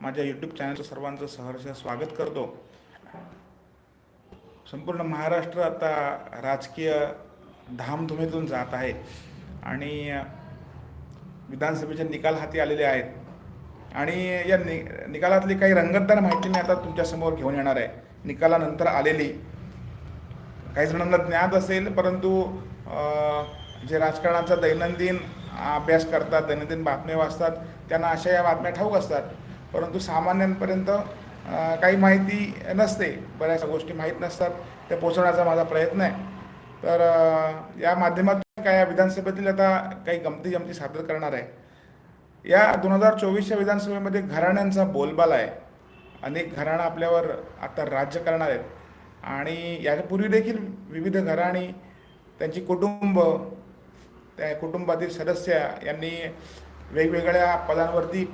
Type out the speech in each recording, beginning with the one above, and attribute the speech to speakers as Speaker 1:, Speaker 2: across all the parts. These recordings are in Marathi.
Speaker 1: माझ्या यूट्यूब चॅनलचं सर्वांचं सहर्ष स्वागत करतो. संपूर्ण महाराष्ट्र आता राजकीय धामधुमीतून जात आहे. आणि विधानसभेचे निकाल हाती आलेले आहेत. आणि या नि निकालातली काही रंगतदार माहिती मी आता तुमच्यासमोर घेऊन येणार आहे. निकालानंतर आलेली. काही जणांना ज्ञात असेल परंतु जे राजकारणाचा दैनंदिन अभ्यास करतात दैनंदिन बातम्या वाचतात त्यांना अशा या बातम्या ठाऊक असतात. परंतु सामान्यांपर्यंत काही माहिती नसते. बऱ्याचशा गोष्टी माहीत नसतात. ते पोचवण्याचा माझा प्रयत्न आहे. तर या माध्यमातून काय या विधानसभेतील आता काही गमती जमती सादर करणार आहे. या दोन हजार चोवीसच्या विधानसभेमध्ये घराण्यांचा बोलबाला आहे. अनेक घराणं आपल्यावर आता राज्य करणार आहेत. आणि यापूर्वी देखील विविध घराणी त्यांची कुटुंब त्या कुटुंबातील सदस्य यांनी वेगवेगळ्या पदांवरती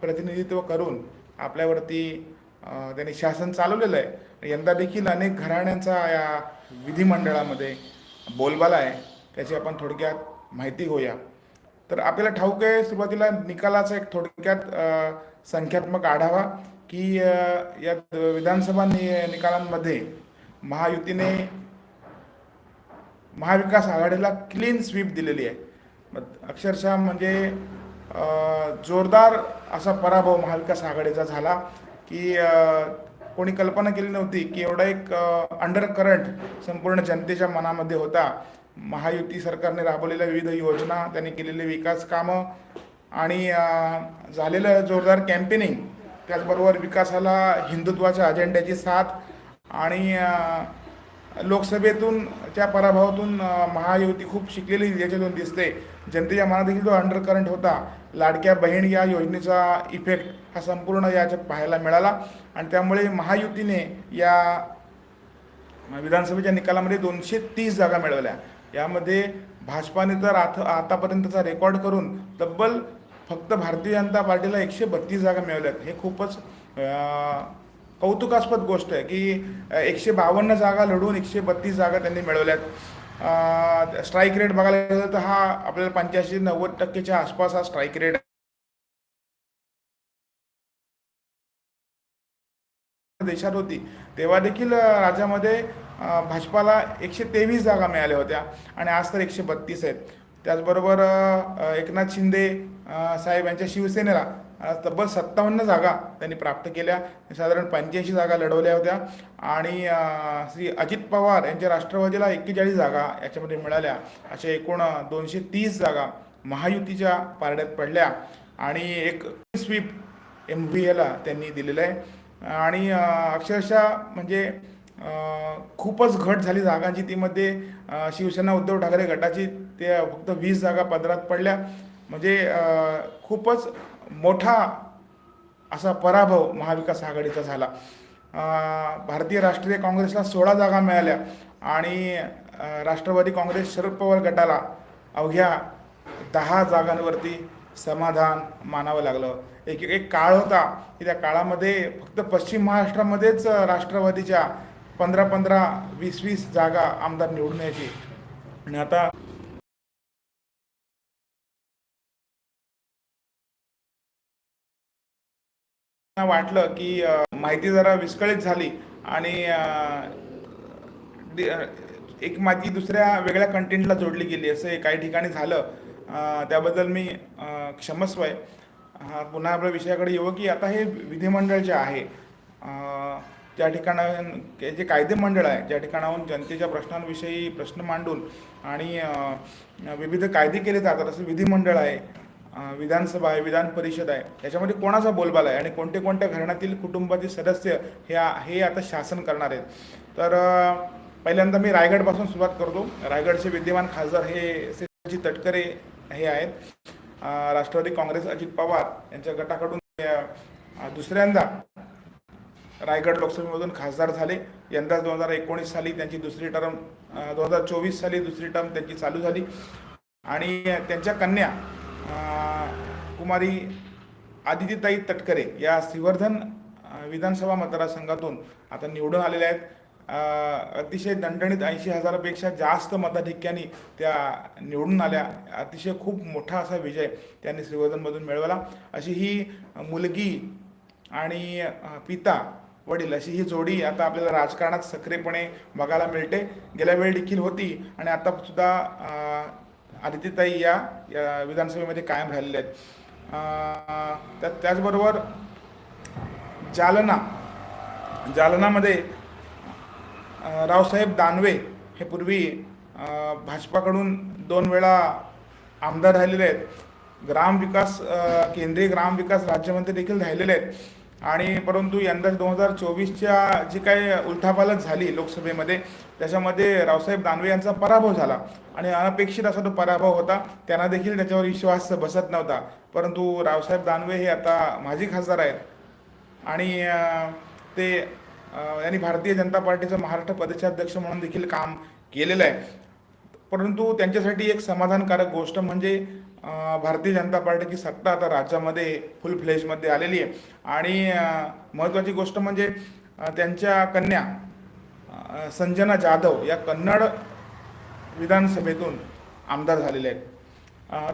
Speaker 1: प्रतिनिधित्व करून आपल्यावरती त्यांनी शासन चालवलेलं आहे. यंदा देखील अनेक घराण्यांचा या विधिमंडळामध्ये बोलबाला आहे. त्याची आपण थोडक्यात माहिती घेऊया. तर आपल्याला ठाऊक आहे सुरुवातीला निकालाचा एक थोडक्यात संख्यात्मक आढावा की या विधानसभा नि निकालांमध्ये महायुतीने महाविकास आघाडीला क्लीन स्वीप दिलेली आहे. अक्षरशः म्हणजे जोरदार असा पराभव महाविकास आघाडीचा झाला की कोणी कल्पना केली नव्हती की एवढा एक अंडर करंट संपूर्ण जनतेच्या मनामध्ये होता. महायुती सरकारने राबवलेल्या विविध योजना त्यांनी केलेले विकास कामं आणि झालेलं जोरदार कॅम्पेनिंग त्याचबरोबर विकासाला हिंदुत्वाच्या अजेंड्याची साथ आणि लोकसभेतून त्या पराभवातून महायुती खूप शिकलेली याच्यातून दिसते. जनतेच्या मनात देखील जो अंडर करंट होता. लाडक्या बहीण या योजनेचा इफेक्ट हा संपूर्ण याच्यात पाहायला मिळाला. आणि त्यामुळे महायुतीने या विधानसभेच्या निकालामध्ये दोनशे तीस जागा मिळवल्या. यामध्ये भाजपाने तर आता आतापर्यंतचा रेकॉर्ड करून तब्बल फक्त भारतीय जनता पार्टीला एकशे बत्तीस जागा मिळवल्यात. हे खूपच कौतुकास्पद गोष्ट आहे की एकशे बावन्न जागा लढून एकशे बत्तीस जागा त्यांनी मिळवल्यात. स्ट्राईक रेट बघायला गेलं तर हा आपल्याला पंच्याऐंशी नव्वद टक्केच्या आसपास हा स्ट्राईक रेट देशात होती. तेव्हा देखील राज्यामध्ये भाजपाला एकशे तेवीस जागा मिळाल्या होत्या आणि आज तर एकशे बत्तीस आहेत. त्याचबरोबर एकनाथ शिंदे साहेब यांच्या शिवसेनेला अ, तब्बल सत्तावन्न जागा त्यांनी प्राप्त केल्या. साधारण पंच्याऐंशी जागा लढवल्या होत्या. आणि श्री अजित पवार यांच्या राष्ट्रवादीला एक्केचाळीस जागा याच्यामध्ये मिळाल्या. अशा एकूण दोनशे तीस जागा महायुतीच्या पारड्यात पडल्या. आणि एक स्वीप एम व्ही एला त्यांनी दिलेलं आहे. आणि अक्षरशः म्हणजे खूपच घट झाली जागांची. तीमध्ये शिवसेना उद्धव ठाकरे गटाची ते फक्त वीस जागा पदरात पडल्या. म्हणजे खूपच मोठा असा पराभव महाविकास आघाडीचा झाला. भारतीय राष्ट्रीय काँग्रेसला सोळा जागा मिळाल्या आणि राष्ट्रवादी काँग्रेस शरद पवार गटाला अवघ्या दहा जागांवरती समाधान मानावं लागलं. एक एक काळ होता की त्या काळामध्ये फक्त पश्चिम महाराष्ट्रामध्येच राष्ट्रवादीच्या पंधरा पंधरा वीस वीस जागा आमदार निवडून यायची. आणि आता वाटलं की माहिती जरा विस्कळीत झाली आणि एक माहिती दुसऱ्या वेगळ्या कंटेंटला जोडली गेली असं काही ठिकाणी झालं. त्याबद्दल मी क्षमस्व आहे. पुन्हा आपल्या विषयाकडे येऊ की आता हे विधिमंडळ जे आहे त्या ठिकाणाहून जे कायदे मंडळ आहे ज्या ठिकाणाहून जनतेच्या प्रश्नांविषयी प्रश्न मांडून आणि विविध कायदे केले जातात असं विधिमंडळ आहे विधानसभा आहे विधान परिषद आहे याच्यामध्ये कोणाचा बोलबाला आहे आणि कोणते कोणत्या घराण्यातील कुटुंबातील सदस्य हे हे आता शासन करणार आहेत. तर पहिल्यांदा मी रायगडपासून सुरुवात करतो. रायगडचे विद्यमान खासदार हे जी तटकरे हे आहेत. राष्ट्रवादी काँग्रेस अजित पवार यांच्या गटाकडून दुसऱ्यांदा रायगड लोकसभेमधून खासदार झाले. यंदा दोन हजार एकोणीस साली त्यांची दुसरी टर्म दोन हजार चोवीस साली दुसरी टर्म त्यांची चालू झाली. आणि त्यांच्या कन्या कुमारी आदितीताई तटकरे या श्रीवर्धन विधानसभा मतदारसंघातून आता निवडून आलेल्या आहेत. अतिशय दणदणीत ऐंशी हजारापेक्षा जास्त मताधिक्यानी त्या निवडून आल्या. अतिशय खूप मोठा असा विजय त्यांनी श्रीवर्धनमधून मिळवला. अशी ही मुलगी आणि पिता वडील अशी ही जोडी आता आपल्याला राजकारणात सक्रियपणे बघायला मिळते. गेल्या वेळी देखील होती आणि आता सुद्धा आदित्यताई या या विधानसभेमध्ये कायम राहिलेल्या आहेत. त्या त्याचबरोबर जालना जालनामध्ये रावसाहेब दानवे हे पूर्वी भाजपाकडून दोन वेळा आमदार राहिलेले आहेत. ग्रामविकास केंद्रीय ग्रामविकास राज्यमंत्री देखील राहिलेले आहेत. आणि परंतु यंदा दोन हजार चोवीसच्या जी काही उलथापालथ झाली लोकसभेमध्ये त्याच्यामध्ये रावसाहेब दानवे यांचा पराभव झाला. आणि अनपेक्षित असा तो पराभव होता त्यांना देखील त्याच्यावर विश्वास बसत नव्हता. परंतु रावसाहेब दानवे हे आता माजी खासदार आहेत. आणि ते यांनी भारतीय जनता पार्टीचं महाराष्ट्र प्रदेशाध्यक्ष म्हणून देखील काम केलेलं आहे. परंतु त्यांच्यासाठी एक समाधानकारक गोष्ट म्हणजे भारतीय जनता पार्टीची सत्ता आता राज्यामध्ये फुल फ्लेजमध्ये आलेली आहे. आणि महत्त्वाची गोष्ट म्हणजे त्यांच्या कन्या संजना जाधव या कन्नड विधानसभेतून आमदार झालेले आहेत.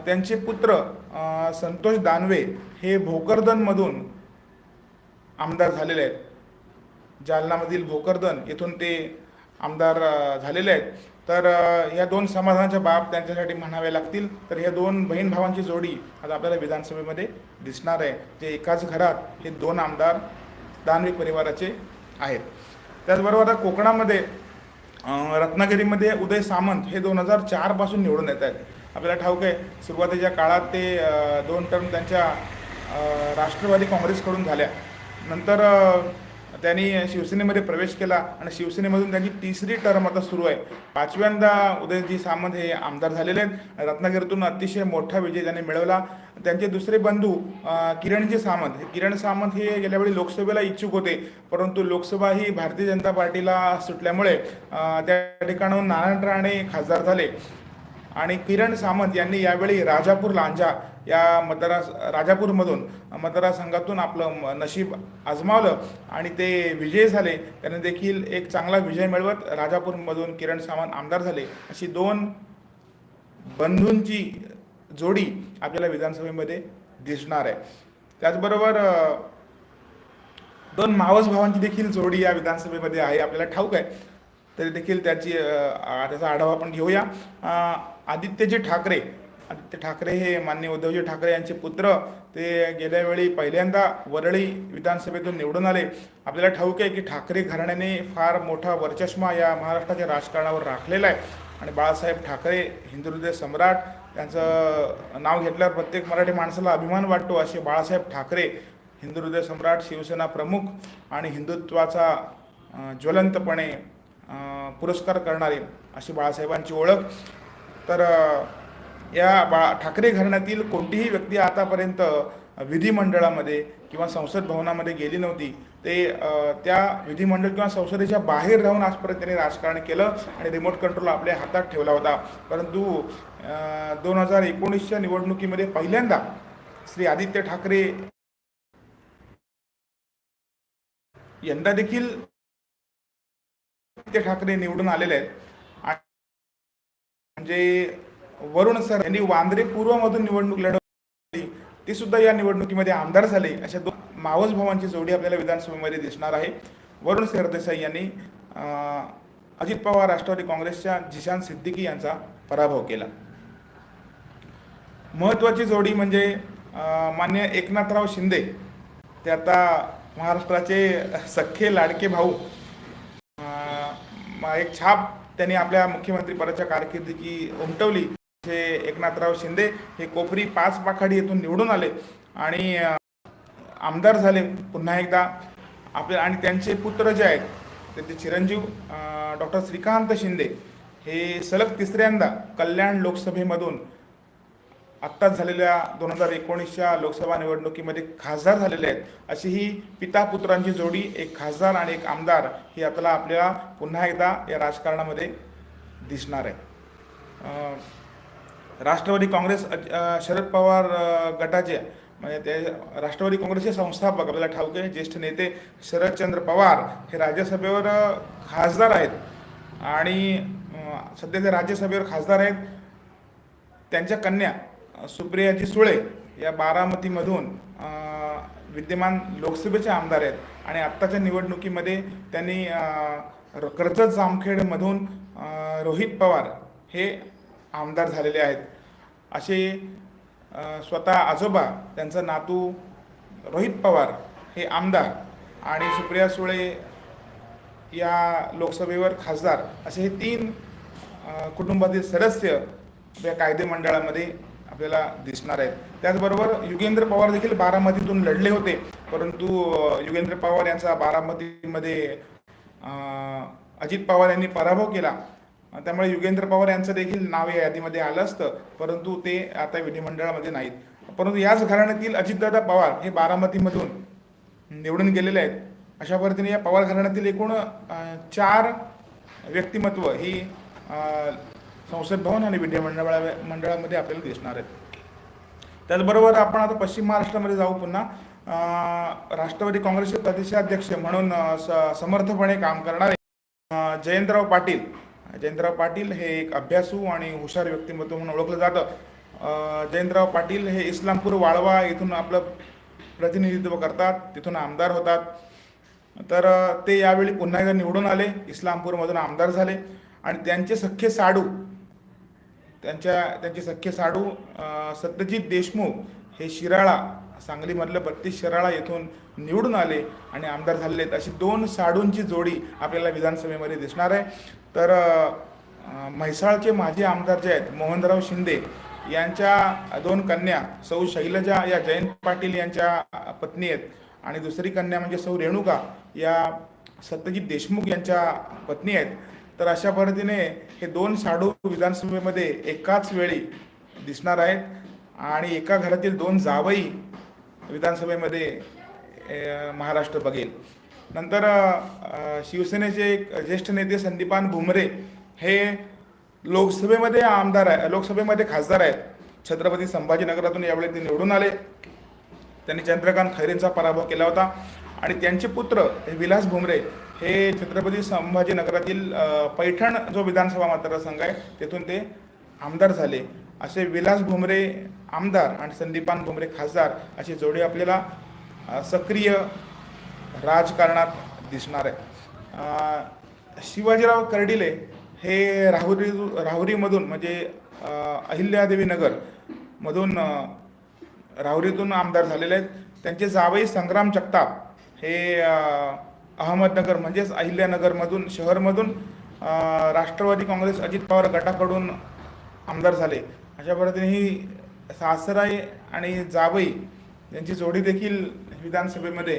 Speaker 1: त्यांचे पुत्र संतोष दानवे हे भोकरदनमधून आमदार झालेले आहेत. जालनामधील भोकरदन येथून ते आमदार झालेले आहेत. तर या दोन समाधानाच्या बाब त्यांच्यासाठी म्हणाव्या लागतील. तर ह्या दोन बहीण भावांची जोडी आता आपल्याला विधानसभेमध्ये दिसणार आहे. जे एकाच घरात हे दोन आमदार दानवी परिवाराचे आहेत. त्याचबरोबर आता कोकणामध्ये रत्नागिरीमध्ये उदय सामंत हे दोन हजार चारपासून निवडून येत आहेत. आपल्याला ठाऊक आहे सुरुवातीच्या काळात ते दोन टर्म त्यांच्या राष्ट्रवादी काँग्रेसकडून झाल्या. नंतर त्यांनी शिवसेनेमध्ये प्रवेश केला आणि शिवसेनेमधून त्यांची तिसरी टर्म आता सुरू आहे. पाचव्यांदा उदयजी सामंत हे आमदार झालेले आहेत. रत्नागिरीतून अतिशय मोठा विजय त्यांनी मिळवला. त्यांचे दुसरे बंधू किरणजी सामंत. हे किरण सामंत हे गेल्यावेळी लोकसभेला इच्छुक होते. परंतु लोकसभा ही भारतीय जनता पार्टीला सुटल्यामुळे त्या ठिकाणाहून नारायण राणे खासदार झाले. आणि किरण सामंत यांनी यावेळी राजापूर लांजा या मतदारास राजापूरमधून मतदारसंघातून आपलं नशीब आजमावलं आणि ते विजयी झाले. त्यांनी देखील एक चांगला विजय मिळवत राजापूरमधून किरण सामंत आमदार झाले. अशी दोन बंधूंची जोडी आपल्याला विधानसभेमध्ये दिसणार आहे. त्याचबरोबर दोन मावस भावांची देखील जोडी या विधानसभेमध्ये आहे आपल्याला ठाऊक आहे. तरी देखील त्याची त्याचा आढावा आपण घेऊया. आदित्यजी ठाकरे आदित्य ठाकरे हे माननीय उद्धवजी ठाकरे यांचे पुत्र. ते गेल्या वेळी पहिल्यांदा वरळी विधानसभेतून निवडून आले. आपल्याला ठाऊक आहे की ठाकरे घराण्याने फार मोठा वर्चष्मा या महाराष्ट्राच्या राजकारणावर राखलेला आहे. आणि बाळासाहेब ठाकरे हिंदुहृदय सम्राट त्यांचं नाव घेतल्यावर प्रत्येक मराठी माणसाला अभिमान वाटतो असे बाळासाहेब ठाकरे हिंदुहृदय सम्राट शिवसेना प्रमुख आणि हिंदुत्वाचा ज्वलंतपणे पुरस्कार करणारे अशी बाळासाहेबांची ओळख. तर या बा ठाकरे घराण्यातील कोणतीही व्यक्ती आतापर्यंत विधिमंडळामध्ये किंवा संसद भवनामध्ये गेली नव्हती ते त्या विधिमंडळ किंवा संसदेच्या बाहेर राहून आजपर्यंत त्यांनी राजकारण केलं आणि रिमोट कंट्रोल आपल्या हातात ठेवला होता. परंतु दोन हजार एकोणीसच्या निवडणुकीमध्ये पहिल्यांदा श्री आदित्य ठाकरे यंदा देखील आदित्य ठाकरे निवडून आलेले आहेत. म्हणजे वरुण सर यांनी वांद्रे पूर्वमधून निवडणूक लढवली. ती सुद्धा या निवडणुकीमध्ये आमदार झाले. अशा दोन मावस भावांची जोडी आपल्याला विधानसभेमध्ये दिसणार आहे. वरुण सरदेसाई यांनी अजित पवार राष्ट्रवादी काँग्रेसच्या जिशान सिद्दीकी यांचा पराभव केला. महत्त्वाची जोडी म्हणजे मान्य एकनाथराव शिंदे. ते आता महाराष्ट्राचे सख्खे लाडके भाऊ. एक छाप त्यांनी आपल्या मुख्यमंत्रीपदाच्या कारकिर्दीची उमटवली. हे एकनाथराव शिंदे हे कोपरी पाच पाखाडी येथून निवडून आले आणि आमदार झाले पुन्हा एकदा. आपले आणि त्यांचे पुत्र जे आहेत त्यांचे चिरंजीव डॉक्टर श्रीकांत शिंदे हे सलग तिसऱ्यांदा कल्याण लोकसभेमधून आत्ताच झालेल्या दोन हजार एकोणीसच्या लोकसभा निवडणुकीमध्ये खासदार झालेले आहेत. अशी ही पिता पुत्रांची जोडी एक खासदार आणि एक आमदार ही आपल्याला आपल्याला पुन्हा एकदा या राजकारणामध्ये दिसणार आहे. राष्ट्रवादी काँग्रेस शरद पवार गटाचे म्हणजे ते राष्ट्रवादी काँग्रेसचे संस्थापक आपल्याला ठाऊक आहे ज्येष्ठ नेते शरदचंद्र पवार हे राज्यसभेवर खासदार आहेत. आणि सध्या ते राज्यसभेवर खासदार आहेत त्यांच्या कन्या सुप्रियाजी सुळे या बारामतीमधून विद्यमान लोकसभेचे आमदार आहेत. आणि आत्ताच्या निवडणुकीमध्ये त्यांनी र- कर्जत जामखेडमधून रोहित पवार हे आमदार झालेले आहेत. असे स्वतः आजोबा त्यांचा नातू रोहित पवार हे आमदार आणि सुप्रिया सुळे या लोकसभेवर खासदार असे हे तीन कुटुंबातील सदस्य या कायदे मंडळामध्ये आपल्याला दिसणार आहेत. त्याचबरोबर युगेंद्र पवार देखील बारामतीतून लढले होते. परंतु युगेंद्र पवार यांचा बारामतीमध्ये अजित पवार यांनी पराभव केला. त्यामुळे युगेंद्र पवार यांचं देखील नाव या यादीमध्ये आलं असतं परंतु ते आता विधिमंडळामध्ये नाहीत. परंतु याच घराण्यातील अजितदादा पवार हे बारामतीमधून निवडून गेलेले आहेत. अशा पद्धतीने या पवार घराण्यातील एकूण चार व्यक्तिमत्व ही संसद भवन आणि विधिमंडळा मंडळामध्ये आपल्याला दिसणार आहेत. त्याचबरोबर आपण आता पश्चिम महाराष्ट्रामध्ये जाऊ पुन्हा. राष्ट्रवादी काँग्रेसचे प्रदेशाध्यक्ष म्हणून स- समर्थपणे काम करणारे जयंतराव पाटील जयंतराव पाटील हे एक अभ्यासू आणि हुशार व्यक्तिमत्व म्हणून ओळखलं जातं. जयंतराव पाटील हे इस्लामपूर वाळवा इथून आपलं प्रतिनिधित्व करतात. तिथून आमदार होतात. तर ते यावेळी पुन्हा एकदा निवडून आले. इस्लामपूरमधून आमदार झाले. आणि त्यांचे सख्खे साडू त्यांच्या त्यांचे सख्खे साडू सत्यजित देशमुख हे शिराळा सांगलीमधलं बत्तीस शिराळा येथून निवडून आले आणि आमदार झालेले आहेत. अशी दोन साडूंची जोडी आपल्याला विधानसभेमध्ये दिसणार आहे. तर म्हैसाळचे माजी आमदार जे आहेत मोहनराव शिंदे यांच्या दोन कन्या सौ शैलजा या जयंत पाटील यांच्या पत्नी आहेत. आणि दुसरी कन्या म्हणजे सौ रेणुका या सत्यजित देशमुख यांच्या पत्नी आहेत. तर अशा पद्धतीने हे दोन साडू विधानसभेमध्ये एकाच वेळी दिसणार आहेत. आणि एका घरातील दोन जावई विधानसभेमध्ये महाराष्ट्र बघेल. नंतर शिवसेनेचे एक ज्येष्ठ नेते संदीपान भुमरे हे लोकसभेमध्ये आमदार आहे लोकसभेमध्ये खासदार आहेत. छत्रपती संभाजीनगरातून यावेळी ते निवडून आले. त्यांनी चंद्रकांत खैरेंचा पराभव केला होता. आणि त्यांचे पुत्र हे विलास भुमरे हे छत्रपती संभाजीनगरातील पैठण जो विधानसभा मतदारसंघ आहे तेथून ते आमदार झाले. असे विलास भुमरे आमदार आणि संदीपान भुमरे खासदार अशी जोडी आपल्याला सक्रिय राजकारणात दिसणार आहे. शिवाजीराव कर्डिले हे राहुरी राहुरीमधून म्हणजे अहिल्यादेवी नगर मधून राहुरीतून आमदार झालेले आहेत. त्यांचे जावई संग्राम जगताप हे अहमदनगर म्हणजेच अहिल्यानगरमधून शहरमधून राष्ट्रवादी काँग्रेस अजित पवार गटाकडून आमदार झाले. अशा पद्धतीने ही सासराई आणि जावई यांची जोडी देखील विधानसभेमध्ये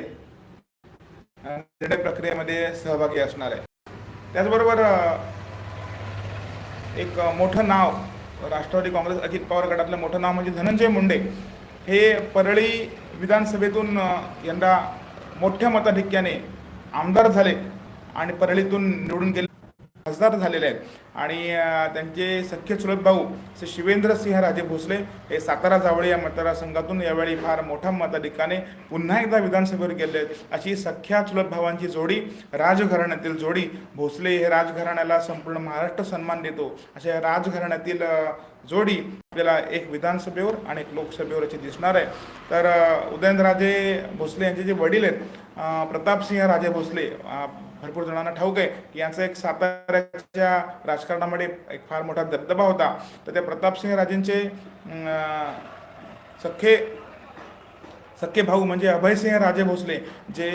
Speaker 1: निर्णय प्रक्रियेमध्ये सहभागी असणार आहे. त्याचबरोबर एक मोठं नाव राष्ट्रवादी काँग्रेस अजित पवार गटातलं मोठं नाव म्हणजे धनंजय मुंडे हे परळी विधानसभेतून यंदा मोठ्या मताधिक्याने आमदार झाले आणि परळीतून निवडून गेले. खासदार झालेले आहेत. आणि त्यांचे सख्खे चुलत भाऊ श्री शिवेंद्र सिंह राजे भोसले हे सातारा जावळे या मतदारसंघातून यावेळी फार मोठ्या मताधिकाने पुन्हा एकदा विधानसभेवर गेले आहेत. अशी सख्या चुलत भावांची जोडी राजघराण्यातील जोडी भोसले हे राजघराण्याला संपूर्ण महाराष्ट्र सन्मान देतो. अशा या राजघराण्यातील जोडी आपल्याला एक विधानसभेवर आणि एक लोकसभेवर अशी दिसणार आहे. तर उदयनराजे भोसले यांचे जे वडील आहेत प्रतापसिंह राजे भोसले भरपूर जणांना ठाऊक आहे की यांचा एक साताऱ्याच्या राजकारणामध्ये एक फार मोठा दबदबा होता. तर त्या प्रतापसिंह राजेंचे सख्खे सख्खे भाऊ म्हणजे अभयसिंह राजे भोसले जे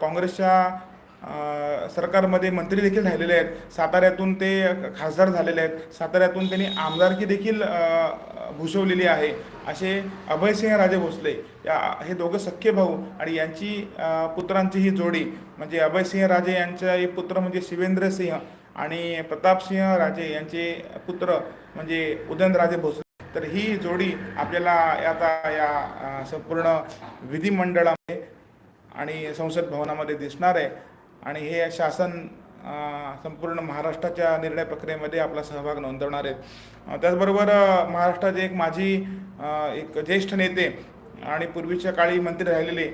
Speaker 1: काँग्रेसच्या सरकारमध्ये मंत्री देखील राहिलेले आहेत. साताऱ्यातून ते खासदार झालेले आहेत. साताऱ्यातून त्यांनी आमदारकी देखील भूषवलेली आहे. असे अभयसिंह राजे भोसले या हे दोघं सख्खे भाऊ आणि यांची पुत्रांची ही जोडी म्हणजे अभयसिंह राजे यांचा एक पुत्र म्हणजे शिवेंद्र सिंह आणि प्रतापसिंह राजे यांचे पुत्र म्हणजे उदयनराजे भोसले. तर ही जोडी आपल्याला आता या संपूर्ण विधिमंडळामध्ये आणि संसद भवनामध्ये दिसणार आहे. आणि हे शासन संपूर्ण महाराष्ट्राच्या निर्णय प्रक्रियेमध्ये आपला सहभाग नोंदवणार आहेत. त्याचबरोबर महाराष्ट्राचे एक माझी एक ज्येष्ठ नेते आणि पूर्वीच्या काळी मंत्री राहिलेले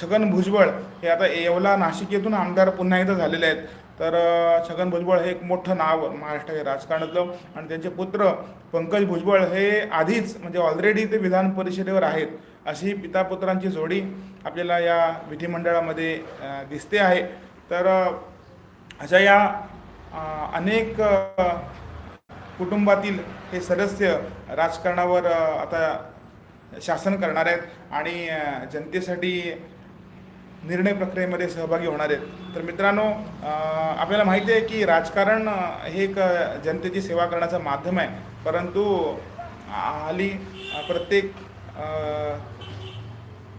Speaker 1: छगन भुजबळ हे आता येवला नाशिक येथून आमदार पुन्हा एकदा झालेले आहेत. तर छगन भुजबळ हे एक मोठं नाव महाराष्ट्राच्या राजकारणातलं आणि त्यांचे पुत्र पंकज भुजबळ हे आधीच म्हणजे ऑलरेडी ते विधान परिषदेवर आहेत अशी पिता पुत्रांची जोडी आपल्याला या विधिमंडळामध्ये दिसते आहे. तर अशा या अनेक कुटुंबातील हे सदस्य राजकारणावर आता शासन करणार आहेत आणि जनतेसाठी निर्णय प्रक्रियेमध्ये सहभागी होणार आहेत. तर मित्रांनो आपल्याला माहिती आहे की राजकारण हे एक जनतेची सेवा करण्याचं माध्यम आहे. परंतु हल्ली प्रत्येक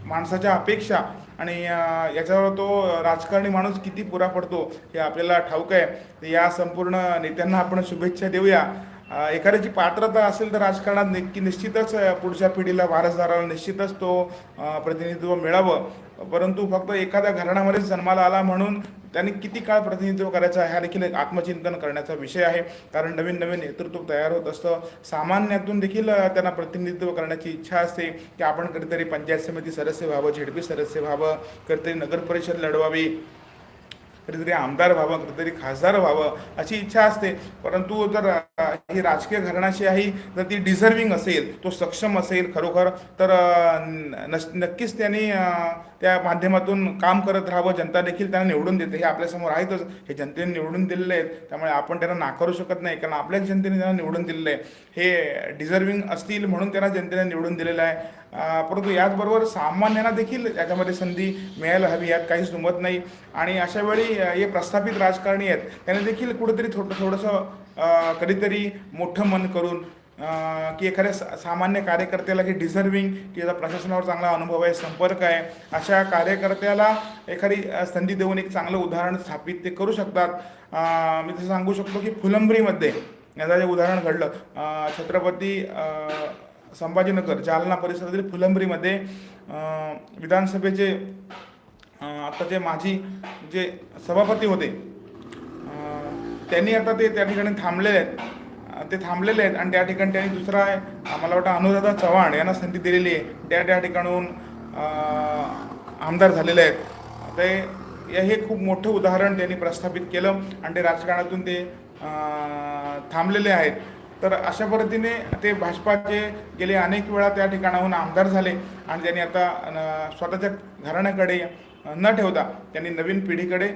Speaker 1: माणसाच्या अपेक्षा आणि याच्यावर तो राजकारणी माणूस किती पुरा पडतो हे आपल्याला ठाऊक आहे. या संपूर्ण नेत्यांना आपण शुभेच्छा देऊया. एखाद्याची पात्रता असेल तर राजकारणात नक्की निश्चितच पुढच्या पिढीला वारसदाराला निश्चितच तो प्रतिनिधित्व मिळावं. परंतु फक्त एखाद्या घराण्यामध्ये जन्माला आला म्हणून त्यांनी किती काळ प्रतिनिधित्व करायचं हा देखील एक आत्मचिंतन करण्याचा विषय आहे. कारण नवीन नवीन नेतृत्व तयार होत असतं. सामान्यातून देखील त्यांना प्रतिनिधित्व करण्याची इच्छा असते की आपण कधीतरी पंचायत समिती सदस्य व्हावं झेडपी सदस्य व्हावं कधीतरी नगर परिषद लढवावी. कधीतरी आमदार व्हावं कधीतरी खासदार व्हावं अशी इच्छा असते. परंतु जर ही राजकीय घराण्याशी आहे जर ती डिझर्विंग असेल तो सक्षम असेल खरोखर तर नस- नक्कीच त्यांनी त्या माध्यमातून काम करत राहावं जनता देखील त्यांना निवडून देते. हे आपल्यासमोर आहेतच. हे जनतेने निवडून दिलेले आहेत. त्यामुळे आपण त्यांना नाकारू शकत नाही. कारण आपल्याच जनतेने त्यांना निवडून दिलेलं आहे. हे डिझर्विंग असतील म्हणून त्यांना जनतेने निवडून दिलेलं आहे. परंतु याचबरोबर सामान्यांना देखील याच्यामध्ये संधी मिळायला हवी. यात काहीच दुमत नाही. आणि अशा वेळी हे प्रस्थापित राजकारणी आहेत. त्यांनी देखील कुठेतरी थोडं थोडंसं कधीतरी मोठं मन करून की एखाद्या सा- सामान्य कार्यकर्त्याला की डिझर्विंग की याचा प्रशासनावर चांगला अनुभव आहे संपर्क आहे अशा कार्यकर्त्याला एखादी संधी देऊन एक चांगलं उदाहरण स्थापित ते करू शकतात. मी तसं सांगू शकतो की फुलंब्रीमध्ये याचं जे उदाहरण घडलं छत्रपती संभाजीनगर जालना परिसरातील फुलंब्रीमध्ये विधानसभेचे आता आत्ताचे माजी जे सभापती होते त्यांनी आता ते त्या ठिकाणी थांबलेले आहेत. ते थांबलेले आहेत. आणि त्या ठिकाणी त्यांनी दुसरा आहे मला वाटतं अनुराधा चव्हाण यांना संधी दिलेली आहे. त्या त्या ठिकाणून आमदार झालेले आहेत. ते हे- हे खूप मोठं उदाहरण त्यांनी प्रस्थापित केलं आणि ते राजकारणातून ते थांबलेले आहेत. तर अशा पद्धतीने ते भाजपाचे गेले अनेक वेळा त्या ठिकाणाहून आमदार झाले आणि त्यांनी आता स्वतःच्या घराण्याकडे न ठेवता त्यांनी नवीन पिढीकडे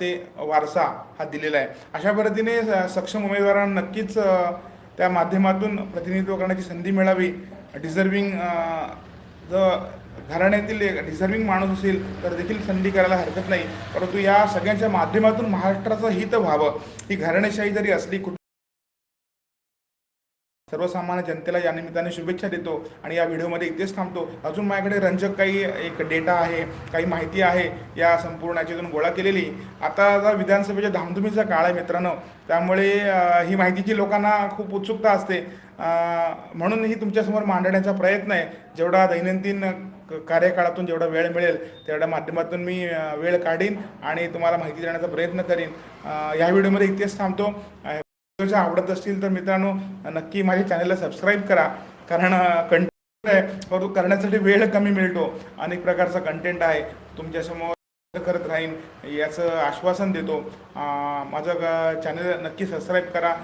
Speaker 1: ते वारसा हा दिलेला आहे. अशा पद्धतीने स- सक्षम उमेदवारांना नक्कीच त्या माध्यमातून प्रतिनिधित्व करण्याची संधी मिळावी. डिझर्विंग जर घराण्यातील एक डिझर्विंग माणूस असेल तर देखील संधी करायला हरकत नाही. परंतु या सगळ्यांच्या माध्यमातून महाराष्ट्राचं हित व्हावं. ही घराणेशाही जरी असली कुठ सर्वसामान्य जनतेला या निमित्ताने शुभेच्छा देतो आणि या व्हिडिओमध्ये इथेच थांबतो. अजून माझ्याकडे रंजक काही एक डेटा आहे काही माहिती आहे या संपूर्ण याच्यातून गोळा केलेली. आता आता विधानसभेच्या धामधुमीचा काळ आहे मित्रांनो. त्यामुळे ही माहितीची लोकांना खूप उत्सुकता असते. म्हणून ही तुमच्यासमोर मांडण्याचा प्रयत्न आहे. जेवढा दैनंदिन कार्यकाळातून जेवढा वेळ मिळेल तेवढ्या माध्यमातून मी वेळ काढीन आणि तुम्हाला माहिती देण्याचा प्रयत्न करीन. ह्या या व्हिडिओमध्ये इथेच थांबतो. अ, आवडत असतील तर मित्रांनो नक्की माझ्या चॅनलला सबस्क्राईब करा. कारण कंटेंट आहे परंतु करण्यासाठी वेळ कमी मिळतो. अनेक प्रकारचा कंटेंट आहे. तुमच्यासमोर करत राहीन याचं आश्वासन देतो. माझं चॅनल नक्की सबस्क्राईब करा.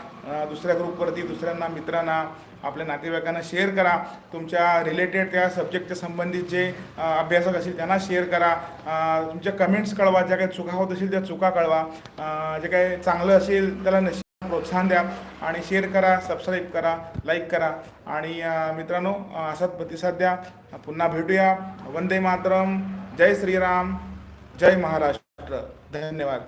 Speaker 1: दुसऱ्या ग्रुपवरती दुसऱ्यांना मित्रांना आपल्या नातेवाईकांना शेअर करा. तुमच्या रिलेटेड त्या सब्जेक्टच्या संबंधित जे अभ्यासक असतील त्यांना शेअर करा. तुमच्या कमेंट्स कळवा. ज्या काही चुका होत असतील त्या चुका कळवा. जे काही चांगलं असेल त्याला नशी हो, प्रोत्साहन द्या. आणि शेअर करा सबस्क्राईब करा लाईक करा. आणि मित्रांनो असाच प्रतिसाद द्या. पुन्हा भेटूया. वंदे मातरम. जय श्रीराम. जय महाराष्ट्र. धन्यवाद.